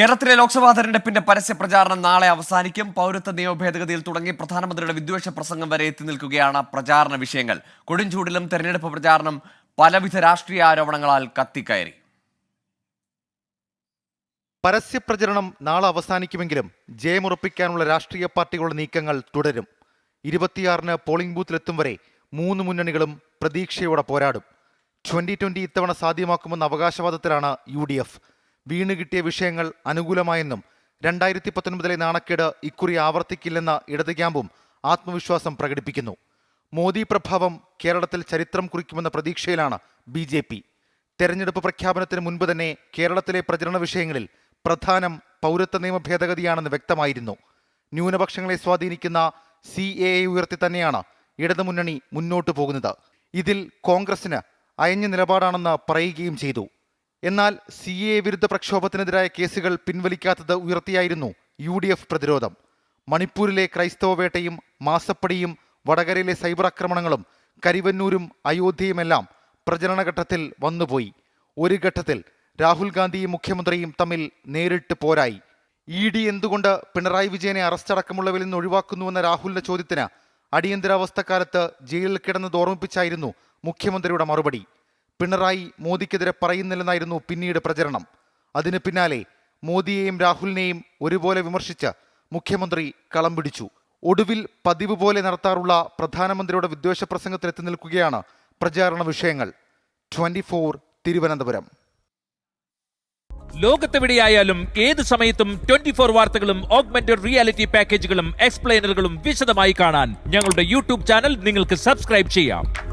കേരളത്തിലെ ലോക്സഭാ തെരഞ്ഞെടുപ്പിന്റെ പരസ്യ പ്രചാരണം നാളെ അവസാനിക്കും. പൗരത്വ നിയമ ഭേദഗതിയിൽ തുടങ്ങി പ്രധാനമന്ത്രിയുടെ വിദ്വേഷ പ്രസംഗം വരെ എത്തി നിൽക്കുകയാണ് പ്രചാരണ വിഷയങ്ങൾ. കൊടുംചൂടിലും തെരഞ്ഞെടുപ്പ് പ്രചാരണം പലവിധ രാഷ്ട്രീയ ആരോപണങ്ങളാൽ കത്തിക്കയറി. പരസ്യപ്രചരണം നാളെ അവസാനിക്കുമെങ്കിലും ജയമുറപ്പിക്കാനുള്ള രാഷ്ട്രീയ പാർട്ടികളുടെ നീക്കങ്ങൾ തുടരും. ഇരുപത്തിയാറിന് പോളിംഗ് ബൂത്തിലെത്തും വരെ മൂന്ന് മുന്നണികളും പ്രതീക്ഷയോടെ പോരാടും. ട്വന്റി ട്വന്റി ഇത്തവണ സാധ്യമാക്കുമെന്ന അവകാശവാദത്തിലാണ് യു ഡി എഫ്. വീണ് കിട്ടിയ വിഷയങ്ങൾ അനുകൂലമായെന്നും രണ്ടായിരത്തി പത്തൊൻപതിലെ നാണക്കേട് ഇക്കുറി ആവർത്തിക്കില്ലെന്ന ഇടത് ക്യാമ്പും ആത്മവിശ്വാസം പ്രകടിപ്പിക്കുന്നു. മോദി പ്രഭാവം കേരളത്തിൽ ചരിത്രം കുറിക്കുമെന്ന പ്രതീക്ഷയിലാണ് ബി ജെ പി. തെരഞ്ഞെടുപ്പ് പ്രഖ്യാപനത്തിന് മുൻപ് തന്നെ കേരളത്തിലെ പ്രചരണ വിഷയങ്ങളിൽ പ്രധാനം പൗരത്വ നിയമ ഭേദഗതിയാണെന്ന് വ്യക്തമായിരുന്നു. ന്യൂനപക്ഷങ്ങളെ സ്വാധീനിക്കുന്ന സി എ എ ഉയർത്തി തന്നെയാണ് ഇടതുമുന്നണി മുന്നോട്ടു പോകുന്നത്. ഇതിൽ കോൺഗ്രസിന് അയഞ്ഞ നിലപാടാണെന്ന് പറയുകയും ചെയ്തു. എന്നാൽ സി എ വിരുദ്ധ പ്രക്ഷോഭത്തിനെതിരായ കേസുകൾ പിൻവലിക്കാത്തത് ഉയർത്തിയായിരുന്നു യു ഡി എഫ് പ്രതിരോധം. മണിപ്പൂരിലെ ക്രൈസ്തവ വേട്ടയും മാസപ്പടിയും വടകരയിലെ സൈബർ ആക്രമണങ്ങളും കരിവന്നൂരും അയോധ്യയുമെല്ലാം പ്രചരണഘട്ടത്തിൽ വന്നുപോയി. ഒരു ഘട്ടത്തിൽ രാഹുൽ ഗാന്ധിയും മുഖ്യമന്ത്രിയും തമ്മിൽ നേരിട്ട് പോരായി. ഇ ഡി എന്തുകൊണ്ട് പിണറായി വിജയനെ അറസ്റ്റടക്കമുള്ളവരിൽ നിന്ന് ഒഴിവാക്കുന്നുവെന്ന രാഹുലിന്റെ ചോദ്യത്തിന് അടിയന്തരാവസ്ഥക്കാലത്ത് ജയിലിൽ കിടന്നത് ഓർമ്മിപ്പിച്ചായിരുന്നു മുഖ്യമന്ത്രിയുടെ മറുപടി. പിണറായി മോദിക്കെതിരെ പറയുന്നില്ലെന്നായിരുന്നു പിന്നീട് പ്രചരണം. അതിന് പിന്നാലെ മോദിയെയും രാഹുലിനെയും ഒരുപോലെ വിമർശിച്ച് മുഖ്യമന്ത്രി കളം പിടിച്ചു. ഒടുവിൽ പതിവ് പോലെ നടത്താറുള്ള പ്രധാനമന്ത്രിയുടെ വിദ്വേഷ പ്രസംഗത്തിലെത്തി നിൽക്കുകയാണ് പ്രചാരണ വിഷയങ്ങൾ. Twenty four Thiruvananthapuram. ലോകത്തെവിടെയായാലും ഏത് സമയത്തും ട്വന്റി ഫോർ വാർത്തകളും ഓഗ്മെന്റഡ് റിയാലിറ്റി പാക്കേജുകളും എക്സ്പ്ലെയിനറുകളും വിശദമായി കാണാൻ ഞങ്ങളുടെ യൂട്യൂബ് ചാനൽ നിങ്ങൾക്ക് സബ്സ്ക്രൈബ് ചെയ്യാം.